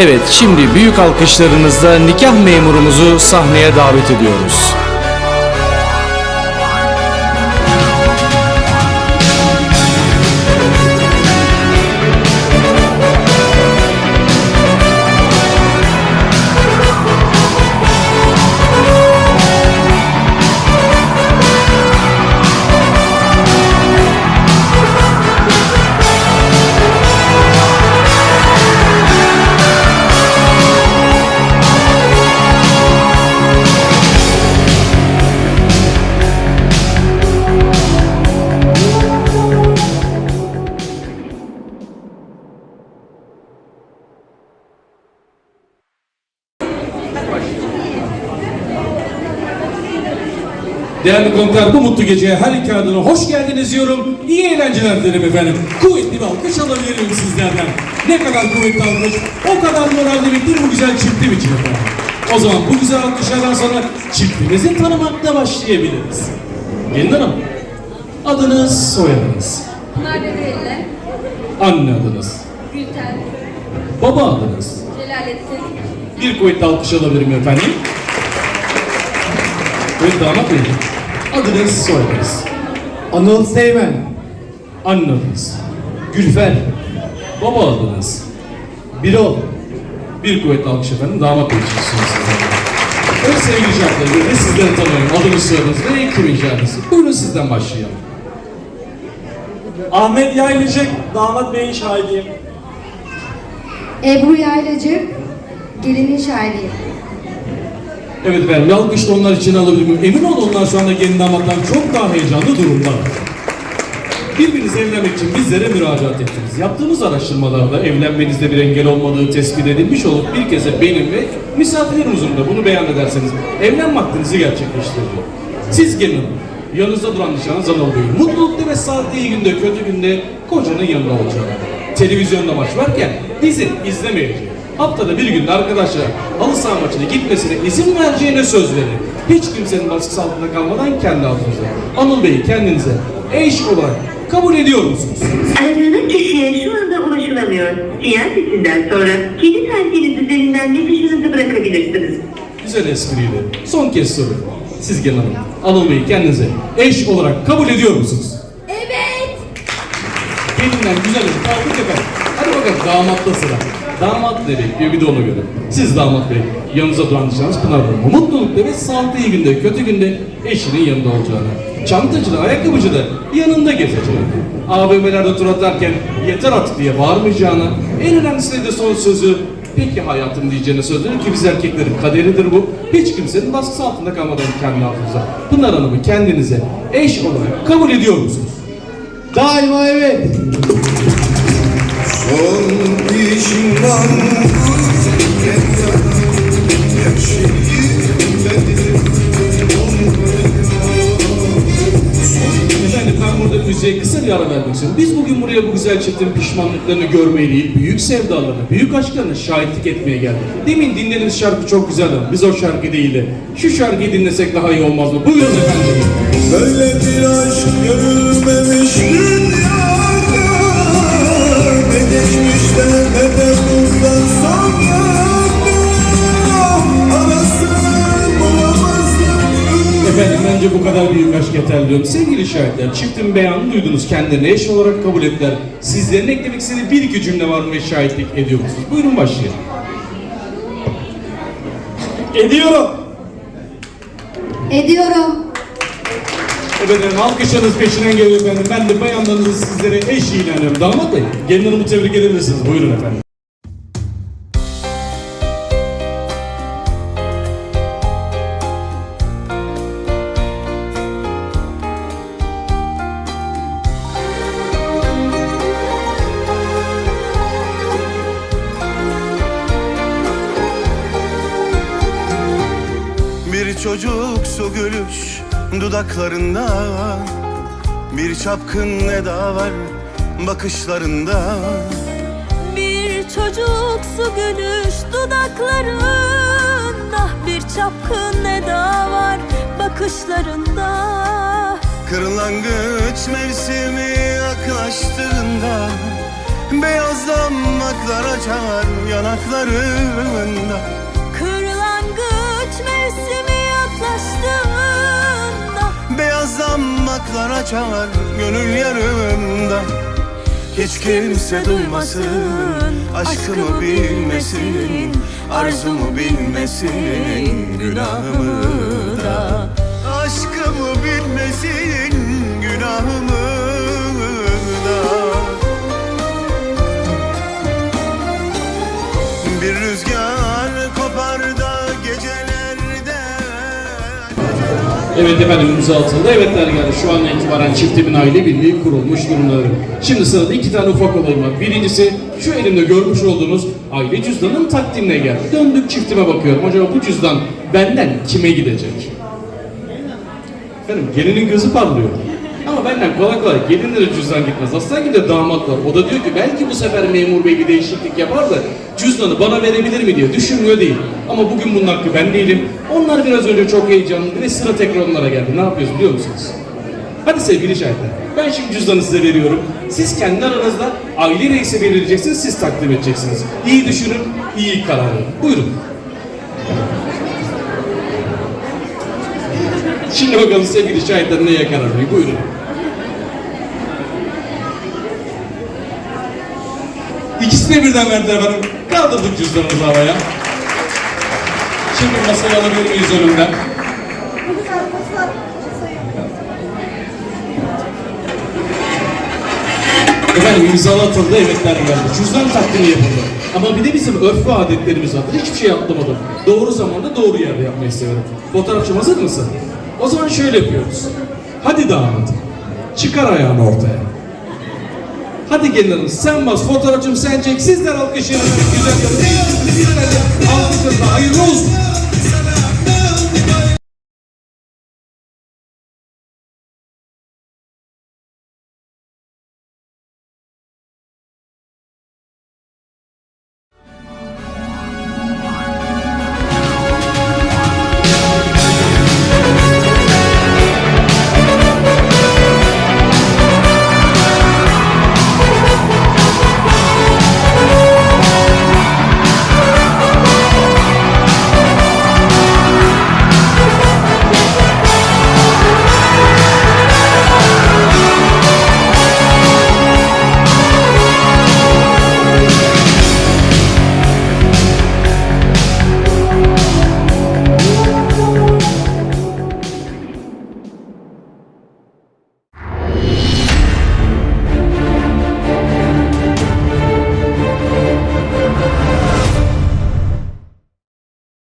Evet, şimdi büyük alkışlarınızla nikah memurumuzu sahneye davet ediyoruz. Değerli konuklar bu mutlu geceye her iki adına hoş geldiniz diyorum. İyi eğlenceler dilerim efendim. Kuvvetli bir alkış alabilirim sizlerden. Ne kadar kuvvetli alkış, o kadar moral demektir bu güzel çiftim için efendim. O zaman bu güzel alkışlardan sonra çiftimizi tanımakla başlayabiliriz. Gelin Hanım, adınız, soyadınız, Bunlar Demireli, anne adınız, Gülten, baba adınız. Celalettin, Bir kuvvetli alkış alabilirim efendim. Ve damat bey, adınız, soyadınız. Anıl Seymen, Anne adınız, Gülfer, baba adınız, Birol, bir kuvvetli alkış efendim, damat sizden. Evet sevgili şartları, ve sizleri tanıyorum. Adınız, soyadınız ve kimin şarkısı. Buyurun sizden başlayalım. Ahmet Yaylıcık, damat beyin şahidiyim. Ebru Yaylacı, gelinin şahidiyim. Evet efendim, bir da onlar için alabilir miyim? Emin olun onlar şu anda gelin damatlar çok daha heyecanlı durumda. Birbirinize evlenmek için bizlere müracaat ettiniz. Yaptığımız araştırmalarda evlenmenizde bir engel olmadığı tespit edilmiş olup bir kez benim ve misafirlerim huzurunda bunu beyan ederseniz evlenme hakkınızı gerçekleştiriyor. Siz gelin yanınızda duran nişanınız Anıl Bey. Mutlulukta ve saatte iyi günde kötü günde kocanın yanında olacak. Televizyonda maç varken dizi izlemeyecek. Haftada bir günde arkadaşlar halı saha maçına gitmesine izin vereceğine söz verin. Hiç kimsenin baskısı altında kalmadan kendi adınıza. Anıl Bey'i kendinize eş olarak kabul ediyor musunuz? Aradığınız kişiye şu anda ulaşılamıyor. Sinyal sesinden sonra kendi tercihiniz üzerinden mesajınızı bırakabilirsiniz. Güzel espriydi. Son kez soruyorum. Siz gelin hanım. Anıl Bey'i kendinize eş olarak kabul ediyor musunuz? Evet. Kendinden güzel bir kalkın efendim. Hadi bakalım damatta sıra. Damat ne bekliyor bir de ona göre. Siz damat bey yanınıza duran nişanınız Pınar Hanım. Mutlulukta ve sağlıklı iyi günde kötü günde eşinin yanında olacağını. Çantacı da ayakkabıcı da yanında gezeceğini. AVM'lerde tur atarken yeter artık diye bağırmayacağını. En önemlisi de son sözü Peki hayatım diyeceğine söz ki biz erkeklerin kaderidir bu. Hiç kimsenin baskısı altında kalmadan kendi altınıza. Pınar Hanım'ı kendinize eş olarak kabul ediyor musunuz? daima evet. Müziğe kısa bir ara vermek. Biz bugün buraya bu güzel çiftin pişmanlıklarını görmeye değil, büyük sevdalarını, büyük aşklarına şahitlik etmeye geldik. Demin dinlediğiniz şarkı çok güzeldi biz o şarkı değil de şu şarkıyı dinlesek daha iyi olmaz mı? Buyurun efendim. Böyle bir aşk görülmemiş bence bu kadar büyük aşk yeterli diyorum. Sevgili şahitler, çiftin beyanını duydunuz. Kendilerini eş olarak kabul ettiler. Sizlerin eklemek istediği bir iki cümle var mı ve şahitlik ediyor musunuz? Buyurun başlayalım. Ediyorum. Ediyorum. Efendim alkışlarınız peşinden geliyor efendim. Ben de bayanlarınızı sizlere eş ilan ediyorum. Damat Bey, gelin hanımı tebrik edebilirsiniz. Buyurun efendim. Bir çocuk su gülüş dudaklarında. Bir çapkın eda var bakışlarında. Bir çocuk su gülüş dudaklarında. Bir çapkın eda var bakışlarında. Kırlangıç mevsimi yaklaştığında Beyazlanmaklar açar yanaklarında. Kırlangıç mevsimi yaklaştığında Beyazlanmaklar açar gönül yarımda. Hiç kimse duymasın Aşkımı bilmesin Arzumu bilmesin Günahımı da. Aşkımı bilmesin Evet efendim imza atıldı. Evetler geldi. Şu an itibaren çiftimin aile birliği kurulmuş durumdadır. Şimdi sırada iki tane ufak olayım var. Birincisi şu elimde görmüş olduğunuz aile cüzdanının takdimine geldi. Döndük çiftime bakıyorum. Acaba bu cüzdan benden kime gidecek? Efendim gelinin gözü parlıyor. Ama benden kolay kolay gelinlere cüzdan gitmez. Aslan gidiyor damat var. O da diyor ki belki bu sefer memur bey bir değişiklik yapar da cüzdanı bana verebilir mi diye düşünmüyor değil. Ama bugün bunun hakkı ben değilim. Onlar biraz önce çok heyecanlıydı ve sıra tekrar onlara geldi. Ne yapıyoruz biliyor musunuz? Hadi sevgili şahitler. Ben şimdi cüzdanı size veriyorum. Siz kendi aranızda aile reisi belirleyeceksiniz, siz takdim edeceksiniz. İyi düşünün, iyi karar verin. Buyurun. Şimdi bakalım sevgili şahitler neye karar veriyor? Buyurun. İkisine birden verdiler efendim. Kaldırdık cüzdanımızı havaya. Şimdi masaya alabilir miyiz önümden? Efendim imzalı atıldı, evetler geldi. Cüzdan takdimi yapıldı. Ama bir de bizim örf ve adetlerimiz var. Hiçbir şey atlamadım. Doğru zamanda doğru yerde yapmayı severim. Fotoğrafçım hazır mısın? O zaman şöyle yapıyoruz. Hadi damat. Çıkar ayağını ortaya. Hadi gelin hanım sen bas fotoğrafçım sen çek sizler alkışlayın. Güzel yapın. Alkışlarla hayırlı olsun.